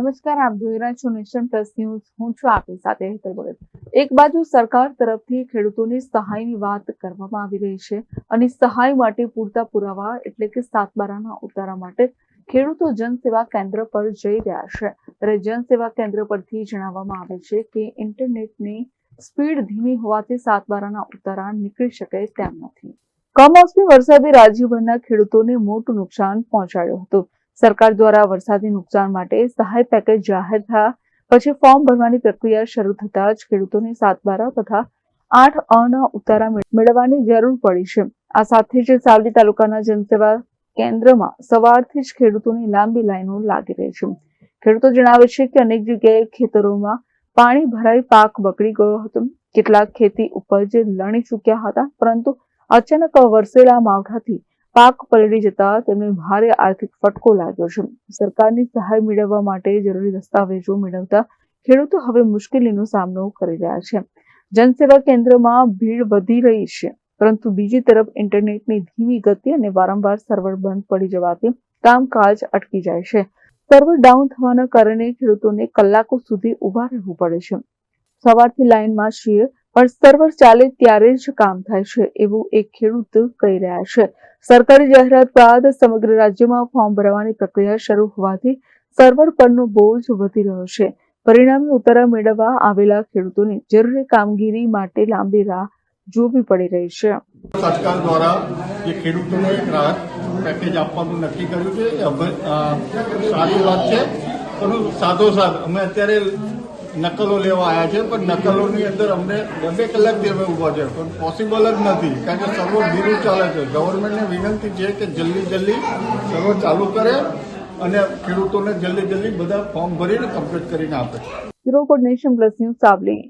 નમસ્કાર, આપ જોઈ રહ્યા છો નેશન પ્લસ ન્યૂઝ. હું છું આપની સાથે હેતર ભગત એક બાજુ સરકાર તરફથી ખેડૂતોની સહાયની વાત કરવામાં આવી રહી છે અને સહાય માટે પૂરતા પુરાવા એટલે કે સાતબારાના ઉતારા માટે ખેડૂતો જનસેવા કેન્દ્ર પર જઈ રહ્યા છે. ત્યારે જનસેવા કેન્દ્ર પરથી જણાવવામાં આવે છે કે ઇન્ટરનેટની સ્પીડ ધીમી હોવાથી સાતબારાના ઉતારા નીકળી શકે તેમ નથી. કમોસમી વરસાદે રાજ્યભરના ખેડૂતોને મોટું નુકસાન પહોંચાડ્યું હતું. સરકાર દ્વારા વરસાદી નુકસાન માટે સહાય પેકેજ જાહેર થયા. પછી ફોર્મ ભરવાની પ્રક્રિયા શરૂ થતા જ ખેડૂતોને સાતબારા તથા આઠ અના ઉતારા મેળ- મેળવવાની જરૂર પડી છે. આ સાથે જ સાવલી તાલુકાના જનસેવા કેન્દ્રમાં સવારથી જ ખેડૂતોની લાંબી લાઈનો લાગી રહી છે. ખેડૂતો જણાવે છે કે અનેક જગ્યાએ ખેતરોમાં પાણી ભરાઈ પાક બગડી ગયો હતો. કેટલાક ખેતી ઉપજ લણી ચૂક્યા હતા, પરંતુ અચાનક વરસેલા માવઠાથી પાક પલળી જતા તેમને ભારે આર્થિક ફટકો લાગ્યો છે. સરકારની સહાય મેળવવા માટે જરૂરી દસ્તાવેજો મેળવતા ખેડૂતો હવે મુશ્કેલીનો સામનો કરી રહ્યા છે. જનસેવા કેન્દ્રમાં ભીડ વધી રહી છે, પરંતુ બીજી તરફ ઇન્ટરનેટની ધીમી ગતિ અને વારંવાર સર્વર બંધ પડી જવાથી કામકાજ અટકી જાય છે. સર્વર ડાઉન થવાના કારણે ખેડૂતોને કલાકો સુધી ઊભા રહેવું પડે છે. સવારથી લાઇનમાં છીએ પણ સર્વર ચાલે ત્યારે જ કામ થાય છે, એવું એક ખેડૂત કહી રહ્યા છે. સરકારી જાહેરાત બાદ સમગ્ર રાજ્યમાં ફોર્મ ભરવાની પ્રક્રિયા શરૂ હોવાથી સર્વર પરનો બોજ વધી રહ્યો છે. પરિણામે ઉતારા મેળવવા આવેલા ખેડૂતોને જરૂરી કામગીરી માટે લાંબી રાહ જોવી પડી રહી છે. સરકાર દ્વારા જે ખેડૂતોને રાહત પેકેજ આપવાનું નક્કી કર્યું છે સારી વાત છે. પણ સાથોસાથ અમે અત્યારે નકલો લેવા આવ્યા છે પણ નકલોની અંદર અમને બે બે કલાકથી અમે ઊભા છે. પણ પોસિબલ જ નથી કારણ કે સર્વર ધીરું ચાલે છે. ગવર્મેન્ટને વિનંતી છે કે જલ્દી જલ્દી સર્વર ચાલુ કરે અને ખેડૂતોને જલ્દી જલ્દી બધા ફોર્મ ભરીને કમ્પ્લીટ કરીને આપે. Report nation plus news Savli.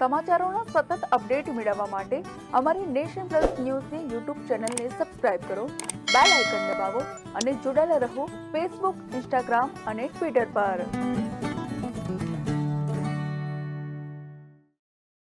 સમાચારોના સતત અપડેટ મેળવવા માટે અમારી નેશન પ્લસ ન્યૂઝની યુટ્યુબ ચેનલને સબસ્ક્રાઇબ કરો બેલ આઇકન દબાવો અને જોડાયેલા રહો ફેસબુક ઇન્સ્ટાગ્રામ અને ટ્વિટર પર.